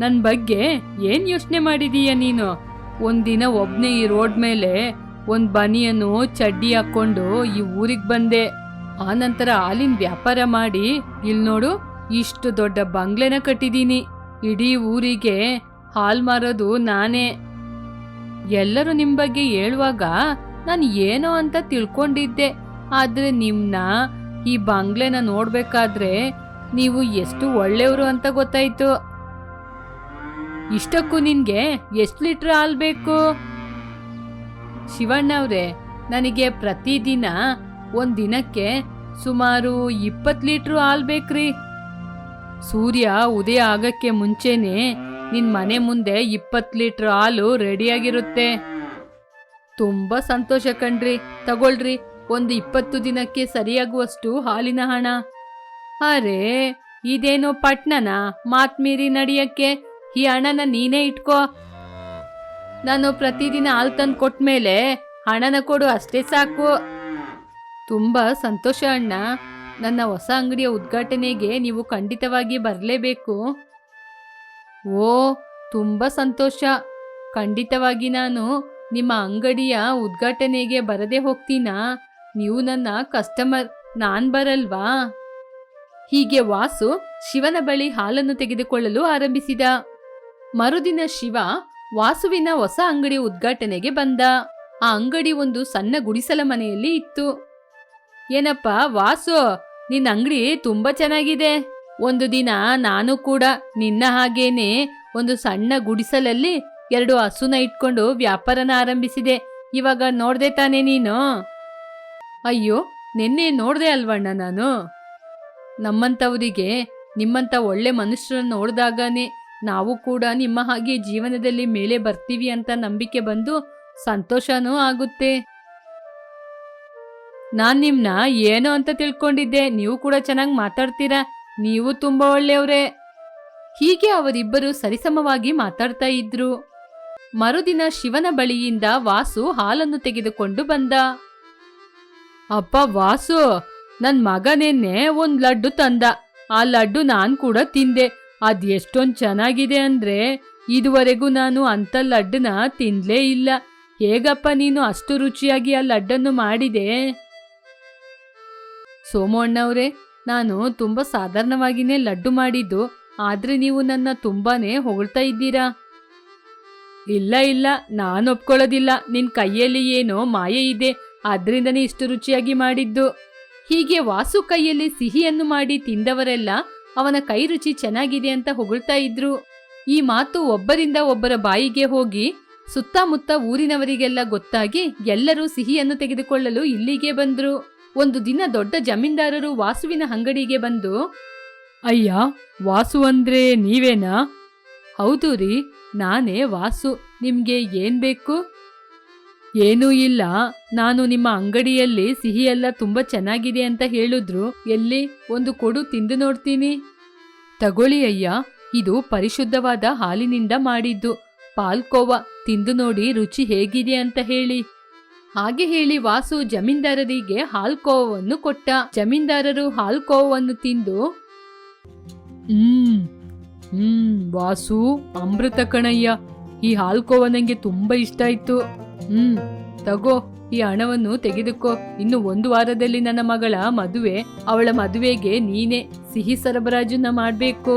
ನನ್ನ ಬಗ್ಗೆ ಏನ್ ಯೋಚನೆ ಮಾಡಿದೀಯ ನೀನು? ಒಂದಿನ ಒಬ್ನೇ ಈ ರೋಡ್ ಮೇಲೆ ಒಂದ್ ಬನಿಯನ್ನು ಚಡ್ಡಿ ಹಾಕೊಂಡು ಈ ಊರಿಗೆ ಬಂದೆ. ಆನಂತರ ಹಾಲಿನ ವ್ಯಾಪಾರ ಮಾಡಿ ಇಲ್ ನೋಡು, ಇಷ್ಟು ದೊಡ್ಡ ಬಂಗ್ಲೆನ ಕಟ್ಟಿದೀನಿ. ಇಡೀ ಊರಿಗೆ ಹಾಲ್ ಮಾರೋದು ನಾನೇ. ಎಲ್ಲರೂ ನಿಮ್ ಬಗ್ಗೆ ಹೇಳುವಾಗ ನಾನು ಏನೋ ಅಂತ ತಿಳ್ಕೊಂಡಿದ್ದೆ. ಆದ್ರೆ ನಿಮ್ನ ಈ ಬಂಗ್ಲೆನ ನೋಡ್ಬೇಕಾದ್ರೆ ನೀವು ಎಷ್ಟು ಒಳ್ಳೆಯವರು ಅಂತ ಗೊತ್ತಾಯ್ತು. ಇಷ್ಟಕ್ಕೂ ನಿನ್ಗೆ ಎಷ್ಟು ಲೀಟ್ರ್ ಹಾಲು ಬೇಕು? ಶಿವಣ್ಣವ್ರೆ ನನಗೆ ಪ್ರತಿದಿನ ಒಂದು ದಿನಕ್ಕೆ ಸುಮಾರು ಇಪ್ಪತ್ತು ಲೀಟ್ರ್ ಹಾಲು ಬೇಕ್ರಿ. ಸೂರ್ಯ ಉದಯ ಆಗಕ್ಕೆ ಮುಂಚೆನೆ ನಿನ್ ಮನೆ ಮುಂದೆ ಇಪ್ಪತ್ತು ಲೀಟ್ರ್ ಹಾಲು ರೆಡಿಯಾಗಿರುತ್ತೆ. ತುಂಬಾ ಸಂತೋಷ ಕಣ್ರಿ. ತಗೊಳ್ರಿ, ಒಂದು ಇಪ್ಪತ್ತು ದಿನಕ್ಕೆ ಸರಿಯಾಗುವಷ್ಟು ಹಾಲಿನ ಹಣ. ಅರೆ, ಇದೇನೋ ಪಟ್ನನ ಮಾತ್ ಮೀರಿ ನಡಿಯಕ್ಕೆ? ಈ ಹಣನ ನೀನೇ ಇಟ್ಕೋ. ನಾನು ಪ್ರತಿದಿನ ಹಾಲು ತಂದು ಕೊಟ್ಮೇಲೆ ಹಣನ ಕೊಡು, ಅಷ್ಟೇ ಸಾಕು. ತುಂಬಾ ಸಂತೋಷ ಅಣ್ಣ. ನನ್ನ ಹೊಸ ಅಂಗಡಿಯ ಉದ್ಘಾಟನೆಗೆ ನೀವು ಖಂಡಿತವಾಗಿ ಬರಲೇಬೇಕು. ಓ, ತುಂಬ ಸಂತೋಷ. ಖಂಡಿತವಾಗಿ ನಾನು ನಿಮ್ಮ ಅಂಗಡಿಯ ಉದ್ಘಾಟನೆಗೆ ಬರದೆ ಹೋಗ್ತೀನಾ? ನೀವು ನನ್ನ ಕಸ್ಟಮರ್, ನಾನ್ ಬರಲ್ವಾ? ಹೀಗೆ ವಾಸು ಶಿವನ ಬಳಿ ಹಾಲನ್ನು ತೆಗೆದುಕೊಳ್ಳಲು ಆರಂಭಿಸಿದ. ಮರುದಿನ ಶಿವ ವಾಸುವಿನ ಹೊಸ ಅಂಗಡಿ ಉದ್ಘಾಟನೆಗೆ ಬಂದ. ಆ ಅಂಗಡಿ ಒಂದು ಸಣ್ಣ ಗುಡಿಸಲ ಮನೆಯಲ್ಲಿ ಇತ್ತು. ಏನಪ್ಪ ವಾಸು ನಿನ್ನ ಅಂಗಡಿ ತುಂಬಾ ಚೆನ್ನಾಗಿದೆ. ಒಂದು ದಿನ ನಾನು ಕೂಡ ನಿನ್ನ ಹಾಗೇನೆ ಒಂದು ಸಣ್ಣ ಗುಡಿಸಲಲ್ಲಿ ಎರಡು ಹಸುನ ಇಟ್ಕೊಂಡು ವ್ಯಾಪಾರನ ಆರಂಭಿಸಿದೆ. ಇವಾಗ ನೋಡ್ದೆ ತಾನೇ ನೀನು? ಅಯ್ಯೋ, ನಿನ್ನೆ ನೋಡ್ದೆ ಅಲ್ವಣ್ಣ ನಾನು. ನಮ್ಮಂಥವರಿಗೆ ನಿಮ್ಮಂಥ ಒಳ್ಳೆ ಮನುಷ್ಯರನ್ನು ನೋಡಿದಾಗನೇ ನಾವು ಕೂಡ ನಿಮ್ಮ ಹಾಗೆ ಜೀವನದಲ್ಲಿ ಮೇಲೆ ಬರ್ತೀವಿ ಅಂತ ನಂಬಿಕೆ ಬಂದು ಸಂತೋಷನೂ ಆಗುತ್ತೆ. ನಾನು ನಿಮ್ಮನ್ನ ಏನೋ ಅಂತ ತಿಳ್ಕೊಂಡಿದ್ದೆ. ನೀವು ಕೂಡ ಚೆನ್ನಾಗಿ ಮಾತಾಡ್ತೀರಾ? ನೀವು ತುಂಬಾ ಒಳ್ಳೆಯವರೇ. ಹೀಗೆ ಅವರಿಬ್ಬರು ಸರಿಸಮವಾಗಿ ಮಾತಾಡ್ತಾ ಇದ್ರು. ಮರುದಿನ ಶಿವನ ಬಳಿಯಿಂದ ವಾಸು ಹಾಲನ್ನು ತೆಗೆದುಕೊಂಡು ಬಂದ. ಅಪ್ಪ ವಾಸು, ನನ್ ಮಗ ನೆನ್ನೆ ಒಂದ್ ಲಡ್ಡು ತಂದ. ಆ ಲಡ್ಡು ನಾನ್ ಕೂಡ ತಿಂದೆ. ಅದ್ ಎಷ್ಟೊಂದ್ ಚೆನ್ನಾಗಿದೆ ಅಂದ್ರೆ ಇದುವರೆಗೂ ನಾನು ಅಂತ ಲಡ್ಡನ್ನ ತಿನ್ಲೇ ಇಲ್ಲ. ಹೇಗಪ್ಪ ನೀನು ಅಷ್ಟು ರುಚಿಯಾಗಿ ಆ ಲಡ್ಡನ್ನು ಮಾಡಿದೆ? ಸೋಮು ಅಣ್ಣವ್ರೆ ನಾನು ತುಂಬಾ ಸಾಧಾರಣವಾಗಿನೇ ಲಡ್ಡು ಮಾಡಿದ್ದು, ಆದ್ರೆ ನೀವು ನನ್ನ ತುಂಬಾನೇ ಹೊಗಳ್ತಾ ಇದ್ದೀರಾ? ಇಲ್ಲ ಇಲ್ಲ, ನಾನು ಒಪ್ಕೊಳ್ಳೋದಿಲ್ಲ. ನಿನ್ ಕೈಯಲ್ಲಿ ಏನೋ ಮಾಯೆ ಇದೆ ಅದರಿಂದನೇ ಇಷ್ಟು ರುಚಿಯಾಗಿ ಮಾಡಿದ್ದು. ಹೀಗೆ ವಾಸು ಕೈಯಲ್ಲಿ ಸಿಹಿಯನ್ನು ಮಾಡಿ ತಿಂದವರೆಲ್ಲ ಅವನ ಕೈ ರುಚಿ ಚೆನ್ನಾಗಿದೆ ಅಂತ ಹೊಗಳ್ತಾ ಇದ್ರು. ಈ ಮಾತು ಒಬ್ಬರಿಂದ ಒಬ್ಬರ ಬಾಯಿಗೆ ಹೋಗಿ ಸುತ್ತಮುತ್ತ ಊರಿನವರಿಗೆಲ್ಲ ಗೊತ್ತಾಗಿ ಎಲ್ಲರೂ ಸಿಹಿಯನ್ನು ತೆಗೆದುಕೊಳ್ಳಲು ಇಲ್ಲಿಗೆ ಬಂದ್ರು. ಒಂದು ದಿನ ದೊಡ್ಡ ಜಮೀನ್ದಾರರು ವಾಸುವಿನ ಅಂಗಡಿಗೆ ಬಂದು, ಅಯ್ಯ, ವಾಸು ಅಂದ್ರೆ ನೀವೇನಾ? ಹೌದು ರೀ, ನಾನೇ ವಾಸು. ನಿಮ್ಗೆ ಏನ್ ಬೇಕು? ಏನೂ ಇಲ್ಲ. ನಾನು ನಿಮ್ಮ ಅಂಗಡಿಯಲ್ಲಿ ಸಿಹಿಯೆಲ್ಲ ತುಂಬಾ ಚೆನ್ನಾಗಿದೆ ಅಂತ ಹೇಳಿದ್ರು. ಎಲ್ಲಿ? ಒಂದು ಕೊಡು, ತಿಂದು ನೋಡ್ತೀನಿ. ತಗೊಳ್ಳಿ ಅಯ್ಯ. ಇದು ಪರಿಶುದ್ಧವಾದ ಹಾಲಿನಿಂದ ಮಾಡಿದ್ದು. ಪಾಲ್ಕೋವ, ತಿಂದು ನೋಡಿ ರುಚಿ ಹೇಗಿದೆ ಅಂತ ಹೇಳಿ. ಹಾಗೆ ಹೇಳಿ ವಾಸು ಜಮೀನ್ದಾರರಿಗೆ ಹಾಲ್ಕೋವನ್ನು ಕೊಟ್ಟ. ಜಮೀನ್ದಾರರು ಹಾಲ್ಕೋವನ್ನು ತಿಂದು, ಹ್ಮ್ ಹ್ಮ್, ವಾಸು, ಅಮೃತ ಕಣಯ್ಯ, ಈ ಹಾಲ್ಕೋವ ನಂಗೆ ತುಂಬಾ ಇಷ್ಟ ಆಯ್ತು. ಹ್ಮ್, ತಗೋ, ಈ ಹಣವನ್ನು ತೆಗೆದುಕೋ. ಇನ್ನು ಒಂದು ವಾರದಲ್ಲಿ ನನ್ನ ಮಗಳ ಮದುವೆ, ಅವಳ ಮದುವೆಗೆ ನೀನೇ ಸಿಹಿ ಸರಬರಾಜನ್ನ ಮಾಡ್ಬೇಕು.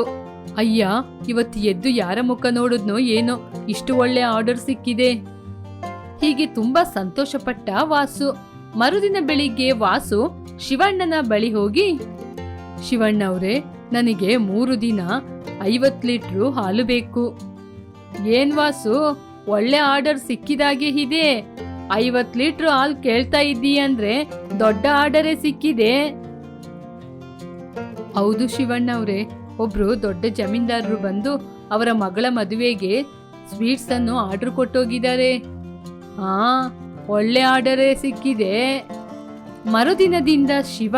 ಅಯ್ಯ, ಇವತ್ತು ಎದ್ದು ಯಾರ ಮುಖ ನೋಡಿದ್ನೋ ಏನೋ, ಇಷ್ಟು ಒಳ್ಳೆ ಆರ್ಡರ್ ಸಿಕ್ಕಿದೆ. ಹೀಗೆ ತುಂಬಾ ಸಂತೋಷಪಟ್ಟ ವಾಸು. ಮರುದಿನ ಬೆಳಿಗ್ಗೆ ವಾಸು ಶಿವಣ್ಣನ ಬಳಿ ಹೋಗಿ, ಶಿವಣ್ಣ ಅವರೇ, ನನಗೆ ಮೂರು ದಿನ ಐವತ್ ಲೀಟ್ರು ಹಾಲು ಬೇಕು. ಏನ್ ವಾಸು? ಒಳ್ಳೆ ಆರ್ಡರ್ ಸಿಕ್ಕಿದಾಗೆ ಇದೆ ಐವತ್ ಲೀಟ್ರ್ ಹಾಲು ಕೇಳ್ತಾ ಇದ್ದೀಯ ಅಂದ್ರೆ ದೊಡ್ಡ ಆರ್ಡರೇ ಸಿಕ್ಕಿದೆ. ಹೌದು ಶಿವಣ್ಣ ಅವರೇ, ಒಬ್ರು ದೊಡ್ಡ ಜಮೀನ್ದಾರರು ಬಂದು ಅವರ ಮಗಳ ಮದುವೆಗೆ ಸ್ವೀಟ್ಸ್ ಅನ್ನು ಆರ್ಡರ್ ಕೊಟ್ಟೋಗಿದ್ದಾರೆ. ಹಾ ಒಳ್ಳೆ ಆರ್ಡರೇ ಸಿಕ್ಕಿದೆ. ಮರುದಿನದಿಂದ ಶಿವ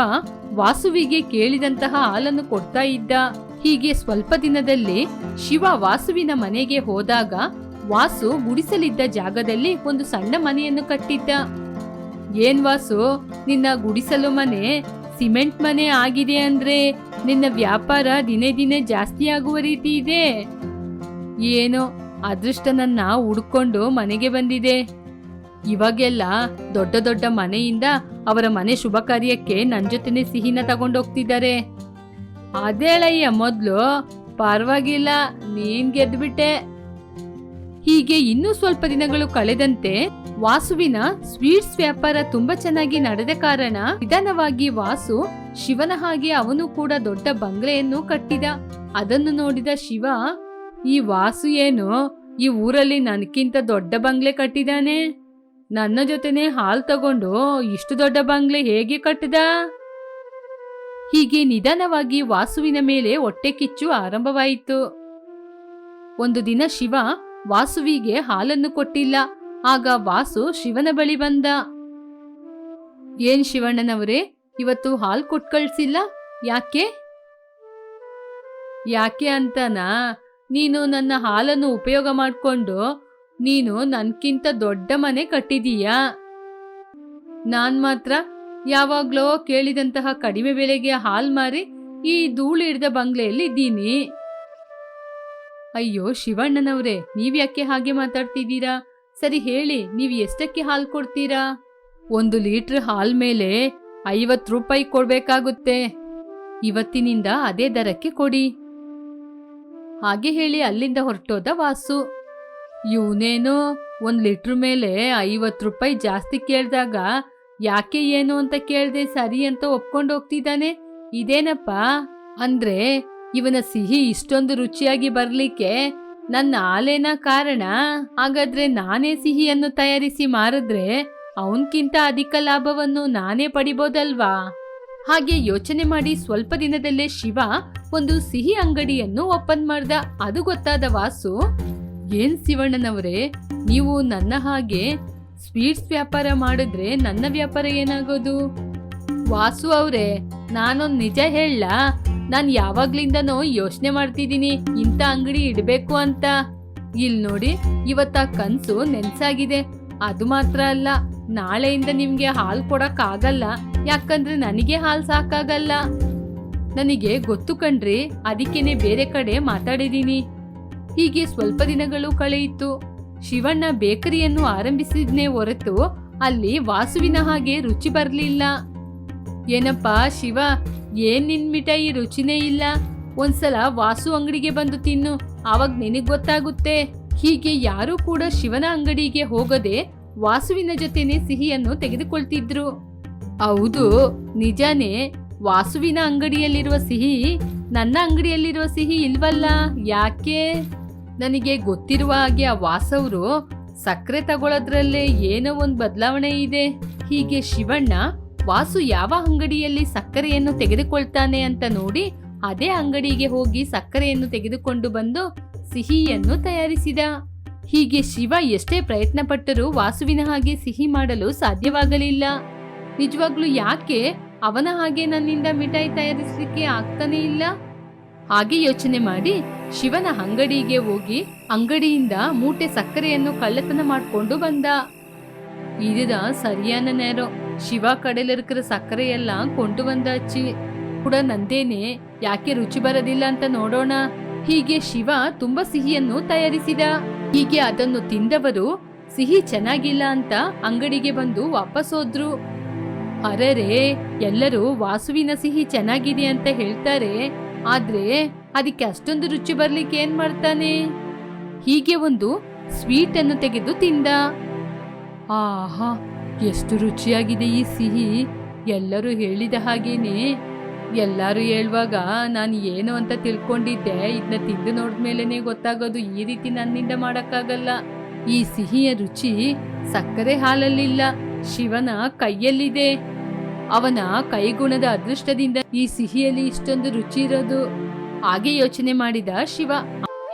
ವಾಸುವಿಗೆ ಕೇಳಿದಂತಹ ಹಾಲನ್ನು ಕೊಡ್ತಾ ಇದ್ದ. ಹೀಗೆ ಸ್ವಲ್ಪ ದಿನದಲ್ಲಿ ಶಿವ ವಾಸುವಿನ ಮನೆಗೆ ಹೋದಾಗ ವಾಸು ಗುಡಿಸಲಿದ್ದ ಜಾಗದಲ್ಲಿ ಒಂದು ಸಣ್ಣ ಮನೆಯನ್ನು ಕಟ್ಟಿದ್ದ. ಏನ್ ವಾಸು, ನಿನ್ನ ಗುಡಿಸಲು ಮನೆ ಸಿಮೆಂಟ್ ಮನೆ ಆಗಿದೆ ಅಂದ್ರೆ ನಿನ್ನ ವ್ಯಾಪಾರ ದಿನೇ ದಿನೇ ಜಾಸ್ತಿ ಆಗುವ ರೀತಿ ಇದೆ. ಏನೋ ಅದೃಷ್ಟ ನನ್ನ ಹುಡ್ಕೊಂಡು ಮನೆಗೆ ಬಂದಿದೆ. ಇವಾಗೆಲ್ಲ ದೊಡ್ಡ ದೊಡ್ಡ ಮನೆಯಿಂದ ಅವರ ಮನೆ ಶುಭ ಕಾರ್ಯಕ್ಕೆ ನನ್ನ ಜೊತೆನೆ ಸಿಹಿನ ತಗೊಂಡೋಗ್ತಿದ್ದಾರೆ. ಅದೇಳಯ್ಯ ಮೊದ್ಲು ಪರವಾಗಿಲ್ಲ, ನೀನ್ ಗೆದ್ಬಿಟ್ಟೆ. ಹೀಗೆ ಇನ್ನೂ ಸ್ವಲ್ಪ ದಿನಗಳು ಕಳೆದಂತೆ ವಾಸುವಿನ ಸ್ವೀಟ್ಸ್ ವ್ಯಾಪಾರ ತುಂಬಾ ಚೆನ್ನಾಗಿ ನಡೆದ ಕಾರಣ ನಿಧಾನವಾಗಿ ವಾಸು ಶಿವನ ಹಾಗೆ ಅವನು ಕೂಡ ದೊಡ್ಡ ಬಂಗ್ಲೆಯನ್ನು ಕಟ್ಟಿದ. ಅದನ್ನು ನೋಡಿದ ಶಿವ, ಈ ವಾಸು ಏನು? ಈ ಊರಲ್ಲಿ ನನಗಿಂತ ದೊಡ್ಡ ಬಂಗ್ಲೆ ಕಟ್ಟಿದಾನೆ? ನನ್ನ ಜೊತೆನೆ ಹಾಲ್ ತಗೊಂಡು ಇಷ್ಟು ದೊಡ್ಡ ಬಂಗ್ಲೆ ಹೇಗೆ ಕಟ್ಟದ? ಹೀಗೆ ನಿಧಾನವಾಗಿ ವಾಸುವಿನ ಮೇಲೆ ಹೊಟ್ಟೆ ಕಿಚ್ಚು ಆರಂಭವಾಯಿತು. ಒಂದು ದಿನ ಶಿವ ವಾಸುವಿಗೆ ಹಾಲನ್ನು ಕೊಟ್ಟಿಲ್ಲ. ಆಗ ವಾಸು ಶಿವನ ಬಳಿ ಬಂದ. ಏನ್ ಶಿವಣ್ಣನವರೇ, ಇವತ್ತು ಹಾಲು ಕೊಟ್ ಕಳ್ಸಿಲ್ಲ ಯಾಕೆ? ಯಾಕೆ ಅಂತನಾ? ನೀನು ನನ್ನ ಹಾಲನ್ನು ಉಪಯೋಗ ಮಾಡ್ಕೊಂಡು ನೀನು ನನ್ಕಿಂತ ದೊಡ್ಡ ಮನೆ ಕಟ್ಟಿದೀಯಾ? ನಾನ್ ಮಾತ್ರ ಯಾವಾಗ್ಲೋ ಕೇಳಿದಂತಹ ಕಡಿಮೆ ಬೆಲೆಗೆ ಹಾಲ್ ಮಾರಿ ಈ ಧೂಳು ಹಿಡಿದ ಬಂಗ್ಲೆಯಲ್ಲಿ ಇದ್ದೀನಿ. ಅಯ್ಯೋ ಶಿವಣ್ಣನವ್ರೆ ನೀವ್ಯಾಕೆ ಹಾಗೆ ಮಾತಾಡ್ತಿದ್ದೀರಾ? ಸರಿ ಹೇಳಿ, ನೀವು ಎಷ್ಟಕ್ಕೆ ಹಾಲ್ ಕೊಡ್ತೀರಾ? ಒಂದು ಲೀಟ್ರ್ ಹಾಲ್ ಮೇಲೆ ಐವತ್ತು ರೂಪಾಯಿ ಕೊಡ್ಬೇಕಾಗುತ್ತೆ. ಇವತ್ತಿನಿಂದ ಅದೇ ದರಕ್ಕೆ ಕೊಡಿ. ಹಾಗೆ ಹೇಳಿ ಅಲ್ಲಿಂದ ಹೊರಟೋದ ವಾಸು. ಇವನೇನು ಒಂದು ಲೀಟ್ರ್ ಮೇಲೆ ಐವತ್ತು ರೂಪಾಯಿ ಜಾಸ್ತಿ ಕೇಳಿದಾಗ ಯಾಕೆ ಏನು ಅಂತ ಕೇಳಿದೆ ಸರಿ ಅಂತ ಒಪ್ಕೊಂಡು ಹೋಗ್ತಿದ್ದಾನೆ? ಇದೇನಪ್ಪ? ಅಂದ್ರೆ ಇವನ ಸಿಹಿ ಇಷ್ಟೊಂದು ರುಚಿಯಾಗಿ ಬರ್ಲಿಕ್ಕೆ ನನ್ನ ಆಲೇನ ಕಾರಣ? ಹಾಗಾದ್ರೆ ನಾನೇ ಸಿಹಿಯನ್ನು ತಯಾರಿಸಿ ಮಾರಿದ್ರೆ ಅವನ್ಕಿಂತ ಅಧಿಕ ಲಾಭವನ್ನು ನಾನೇ ಪಡಿಬೋದಲ್ವಾ? ಹಾಗೆ ಯೋಚನೆ ಮಾಡಿ ಸ್ವಲ್ಪ ದಿನದಲ್ಲೇ ಶಿವ ಒಂದು ಸಿಹಿ ಅಂಗಡಿಯನ್ನು ಓಪನ್ ಮಾಡ್ದ. ಅದು ಗೊತ್ತಾದ ವಾಸು ಏನ್ ಶಿವಣ್ಣನವರೇ, ನೀವು ನನ್ನ ಹಾಗೆ ಸ್ವೀಟ್ಸ್ ವ್ಯಾಪಾರ ಮಾಡಿದ್ರೆ ನನ್ನ ವ್ಯಾಪಾರ ಏನಾಗೋದು? ವಾಸು ಅವರೇ, ನಾನೊಂದು ನಿಜ ಹೇಳ, ನಾನು ಯಾವಾಗ್ಲಿಂದನೋ ಯೋಚನೆ ಮಾಡ್ತಿದ್ದೀನಿ, ಇಂಥ ಅಂಗಡಿ ಇಡಬೇಕು ಅಂತ. ಇಲ್ಲಿ ನೋಡಿ, ಇವತ್ತ ಕನ್ಸು ನೆನ್ಸಾಗಿದೆ. ಅದು ಮಾತ್ರ ಅಲ್ಲ, ನಾಳೆಯಿಂದ ನಿಮ್ಗೆ ಹಾಲು ಕೊಡಕ್ ಆಗಲ್ಲ ಯಾಕಂದ್ರೆ ನನಗೆ ಹಾಲು ಸಾಕಾಗಲ್ಲ. ನನಗೆ ಗೊತ್ತು ಕಣ್ರಿ, ಅದಕ್ಕೇನೆ ಬೇರೆ ಕಡೆ ಮಾತಾಡಿದೀನಿ ಹೀಗೆ ಸ್ವಲ್ಪ ದಿನಗಳು ಕಳೆಯಿತು. ಶಿವಣ್ಣ ಬೇಕರಿಯನ್ನು ಆರಂಭಿಸಿದ್ನೇ ಹೊರತು ಅಲ್ಲಿ ವಾಸುವಿನ ಹಾಗೆ ರುಚಿ ಬರಲಿಲ್ಲ. ಏನಪ್ಪ ಶಿವ, ಏನ್ ನಿನ್ ಮಿಠಾಯಿ ರುಚಿನೇ ಇಲ್ಲ? ಒಂದ್ಸಲ ವಾಸು ಅಂಗಡಿಗೆ ಬಂದು ತಿನ್ನು, ಆವಾಗ ನಿನಗ್ ಗೊತ್ತಾಗುತ್ತೆ. ಹೀಗೆ ಯಾರೂ ಕೂಡ ಶಿವನ ಅಂಗಡಿಗೆ ಹೋಗದೆ ವಾಸುವಿನ ಜೊತೆನೆ ಸಿಹಿಯನ್ನು ತೆಗೆದುಕೊಳ್ತಿದ್ರು. ಹೌದು, ನಿಜಾನೇ, ವಾಸುವಿನ ಅಂಗಡಿಯಲ್ಲಿರುವ ಸಿಹಿ, ನನ್ನ ಅಂಗಡಿಯಲ್ಲಿರುವ ಸಿಹಿ ಇಲ್ವಲ್ಲ? ಯಾಕೆ? ನನಗೆ ಗೊತ್ತಿರುವ ಹಾಗೆ ಆ ವಾಸವ್ರು ಸಕ್ಕರೆ ತಗೊಳ್ಳೋದ್ರಲ್ಲೇ ಏನೋ ಒಂದು ಬದಲಾವಣೆ ಇದೆ. ಹೀಗೆ ಶಿವಣ್ಣ ವಾಸು ಯಾವ ಅಂಗಡಿಯಲ್ಲಿ ಸಕ್ಕರೆಯನ್ನು ತೆಗೆದುಕೊಳ್ತಾನೆ ಅಂತ ನೋಡಿ ಅದೇ ಅಂಗಡಿಗೆ ಹೋಗಿ ಸಕ್ಕರೆಯನ್ನು ತೆಗೆದುಕೊಂಡು ಬಂದು ಸಿಹಿಯನ್ನು ತಯಾರಿಸಿದ. ಹೀಗೆ ಶಿವ ಎಷ್ಟೇ ಪ್ರಯತ್ನ ಪಟ್ಟರೂ ವಾಸುವಿನ ಹಾಗೆ ಸಿಹಿ ಮಾಡಲು ಸಾಧ್ಯವಾಗಲಿಲ್ಲ. ನಿಜವಾಗ್ಲೂ ಯಾಕೆ ಅವನ ಹಾಗೆ ನನ್ನಿಂದ ಮಿಠಾಯಿ ತಯಾರಿಸಲಿಕ್ಕೆ ಆಗ್ತಾನೆ ಇಲ್ಲ? ಹಾಗೆ ಯೋಚನೆ ಮಾಡಿ ಶಿವನ ಅಂಗಡಿಗೆ ಹೋಗಿ ಅಂಗಡಿಯಿಂದ ಮೂಟೆ ಸಕ್ಕರೆಯನ್ನು ಕಳ್ಳತನ ಮಾಡ್ಕೊಂಡು ಬಂದ இதுதான் சரியான நேரம் ಶಿವ ಕಡೆಯಲ್ಲಿ இருக்கிற ಸಕ್ಕರೆ ಎಲ್ಲ ಕೊಂಡು ಬಂದಾಚಿ ಕೂಡ ನಂದೇನೆ ಯಾಕೆ ರುಚಿ ಬರೋದಿಲ್ಲ ಅಂತ ನೋಡೋಣ ಹೀಗೆ ಶಿವ ತುಂಬಾ ಸಿಹಿಯನ್ನು ತಯಾರಿಸಿದ ಹೀಗೆ ಅದನ್ನು ತಿಂದವರು ಸಿಹಿ ಚೆನ್ನಾಗಿಲ್ಲ ಅಂತ ಅಂಗಡಿಗೆ ಬಂದು ವಾಪಸ್ ಹೋದ್ರು ಅರರೆ ಎಲ್ಲರೂ ವಾಸುವಿನ ಸಿಹಿ ಚೆನ್ನಾಗಿದೆ ಅಂತ ಹೇಳ್ತಾರೆ ಆದ್ರೆ ಅದಕ್ಕೆ ಅಷ್ಟೊಂದು ರುಚಿ ಬರ್ಲಿಕ್ಕೆ ಏನ್ ಮಾಡ್ತಾನೆ? ಹೀಗೆ ಒಂದು ಸ್ವೀಟ್ ಅನ್ನು ತೆಗೆದು ತಿಂದ. ಆಹಾ, ಎಷ್ಟು ರುಚಿಯಾಗಿದೆ ಈ ಸಿಹಿ. ಎಲ್ಲರೂ ಹೇಳಿದ ಹಾಗೇನೆ. ಎಲ್ಲರೂ ಹೇಳುವಾಗ ನಾನು ಏನು ಅಂತ ತಿಳ್ಕೊಂಡಿದ್ದೆ. ಇದನ್ನ ತಿಂದು ನೋಡಿದ್ಮೇಲೆನೆ ಗೊತ್ತಾಗೋದು ಈ ರೀತಿ ನನ್ನಿಂದ ಮಾಡಕ್ಕಾಗಲ್ಲ. ಈ ಸಿಹಿಯ ರುಚಿ ಸಕ್ಕರೆ ಹಾಲಲ್ಲಿಲ್ಲ, ಶಿವನ ಕೈಯಲ್ಲಿದೆ. ಅವನ ಕೈಗುಣದ ಅದೃಷ್ಟದಿಂದ ಈ ಸಿಹಿಯಲ್ಲಿ ಇಷ್ಟೊಂದು ರುಚಿ ಇರೋದು. ಹಾಗೆ ಯೋಚನೆ ಮಾಡಿದ ಶಿವ.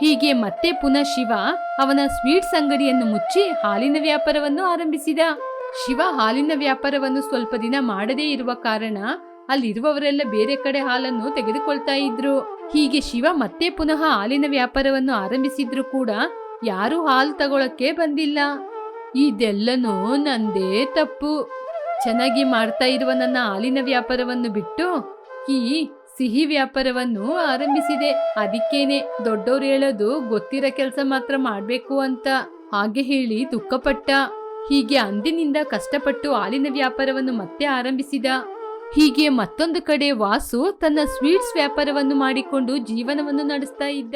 ಹೀಗೆ ಮತ್ತೆ ಪುನಃ ಶಿವ ಅವನ ಸ್ವೀಟ್ಸ್ ಅಂಗಡಿಯನ್ನು ಮುಚ್ಚಿ ಹಾಲಿನ ವ್ಯಾಪಾರವನ್ನು ಆರಂಭಿಸಿದ. ಶಿವ ಹಾಲಿನ ವ್ಯಾಪಾರವನ್ನು ಸ್ವಲ್ಪ ದಿನ ಮಾಡದೇ ಇರುವ ಕಾರಣ ಅಲ್ಲಿರುವವರೆಲ್ಲ ಬೇರೆ ಕಡೆ ಹಾಲನ್ನು ತೆಗೆದುಕೊಳ್ತಾ ಇದ್ರು. ಹೀಗೆ ಶಿವ ಮತ್ತೆ ಪುನಃ ಹಾಲಿನ ವ್ಯಾಪಾರವನ್ನು ಆರಂಭಿಸಿದ್ರು ಕೂಡ ಯಾರೂ ಹಾಲು ತಗೊಳಕ್ಕೆ ಬಂದಿಲ್ಲ. ಇದೆಲ್ಲನೂ ನಂದೇ ತಪ್ಪು. ಚೆನ್ನಾಗಿ ಮಾಡ್ತಾ ಇರುವ ನನ್ನ ಹಾಲಿನ ವ್ಯಾಪಾರವನ್ನು ಬಿಟ್ಟು ಈ ಸಿಹಿ ವ್ಯಾಪಾರವನ್ನು ಆರಂಭಿಸಿದೆ. ಅದಕ್ಕೇನೆ ದೊಡ್ಡವ್ರು ಹೇಳೋದು ಗೊತ್ತಿರೋ ಕೆಲಸ ಮಾತ್ರ ಮಾಡಬೇಕು ಅಂತ. ಹಾಗೆ ಹೇಳಿ ದುಃಖಪಟ್ಟ. ಹೀಗೆ ಅಂದಿನಿಂದ ಕಷ್ಟಪಟ್ಟು ಹಾಲಿನ ವ್ಯಾಪಾರವನ್ನು ಮತ್ತೆ ಆರಂಭಿಸಿದ. ಹೀಗೆ ಮತ್ತೊಂದು ಕಡೆ ವಾಸು ತನ್ನ ಸ್ವೀಟ್ಸ್ ವ್ಯಾಪಾರವನ್ನು ಮಾಡಿಕೊಂಡು ಜೀವನವನ್ನು ನಡೆಸ್ತಾ ಇದ್ದ.